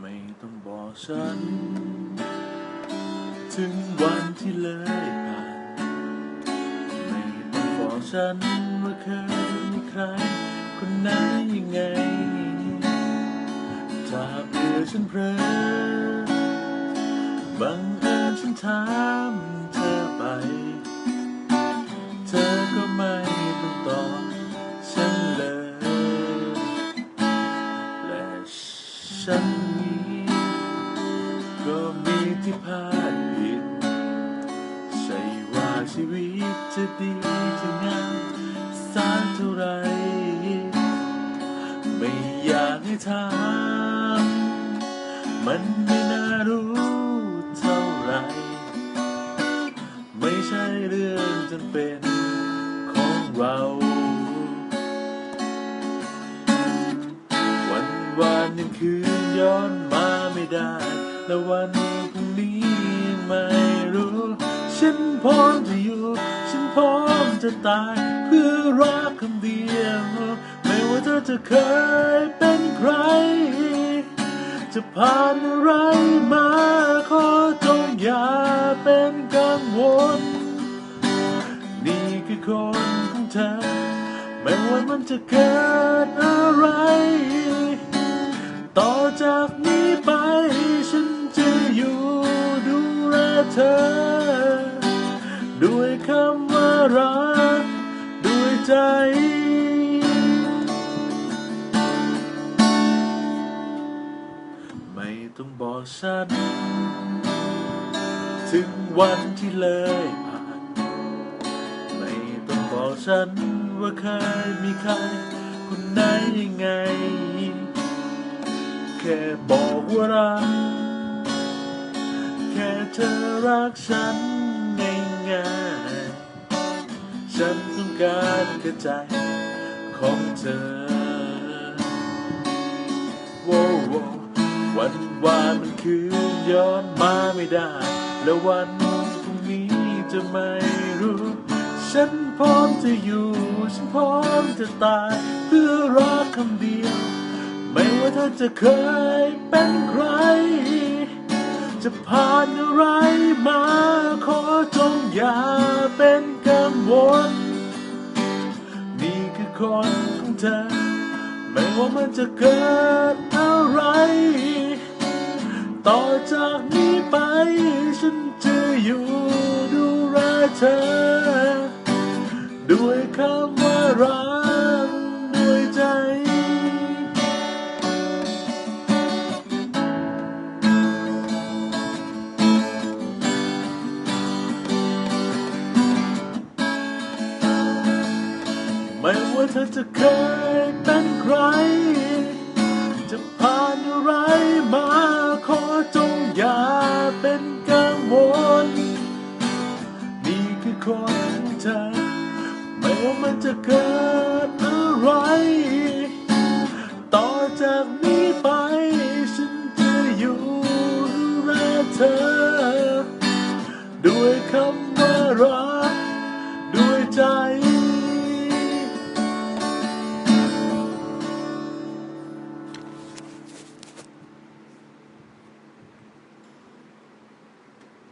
ไม่ต้องบอกฉัน ถึงวันที่เลยผ่าน ไม่ต้องบอกฉันว่าเคยมีใคร คนไหนยังไง ถ้าเพื่อฉันเพลอบังเอิญฉันถามเธอไป เธอก็ไม่ต้องตอบฉันเลย และฉัน ชีวิตจะดีจะงามสักเท่าไร ไม่อยากให้ถามมันไม่น่ารู้เท่าไร ไม่ใช่เรื่องจำเป็นของเรา วันวานยังคืนย้อนมาไม่ได้ และวันนี้ ฉันพร้อมจะอยู่ ฉันพร้อมจะตาย เพื่อรักคำเดียว ไม่ว่าเธอจะเคยเป็นใคร จะผ่านอะไรมาขอจงอย่าเป็นกังวล นี่คือคนของเธอ ไม่ว่ามันจะเกิดอะไร ต่อจากนี้ไป ฉันจะอยู่ดูแลเธอ รักด้วยใจ ไม่ต้องบอกฉัน ถึงวันที่เลยผ่าน ไม่ต้องบอกฉันว่าเคยมีใคร คนไหนยังไง แค่บอกว่ารัก แค่เธอรักฉันง่ายๆ ฉันต้องการแค่ใจของเธอโว้ววันวานมันคือย้อนมาไม่ได้ แล้ววันพรุ่งนี้จะไม่รู้ ฉันพร้อมจะอยู่ ฉันพร้อมจะตาย เพื่อรักคำเดียว ไม่ว่าเธอจะเคยเป็นใคร จะผ่านอะไรมาขอจงอย่าเป็น คือนของเธอ ไม่ว่ามันจะเกิดอะไร ต่อจากนี้ไป ฉันจะอยู่ดูแลเธอ ด้วยคำว่ารัก ธอจะเคยเป็นใคร จะผ่านอะไรมาขอจงอย่าเป็นกังวล นี่คือคนเธอ ไม่ว่ามันจะเกิดอะไร ต่อจากนี้ไป ฉันจะอยู่ดูแลเธอ ด้วยคำว่ารั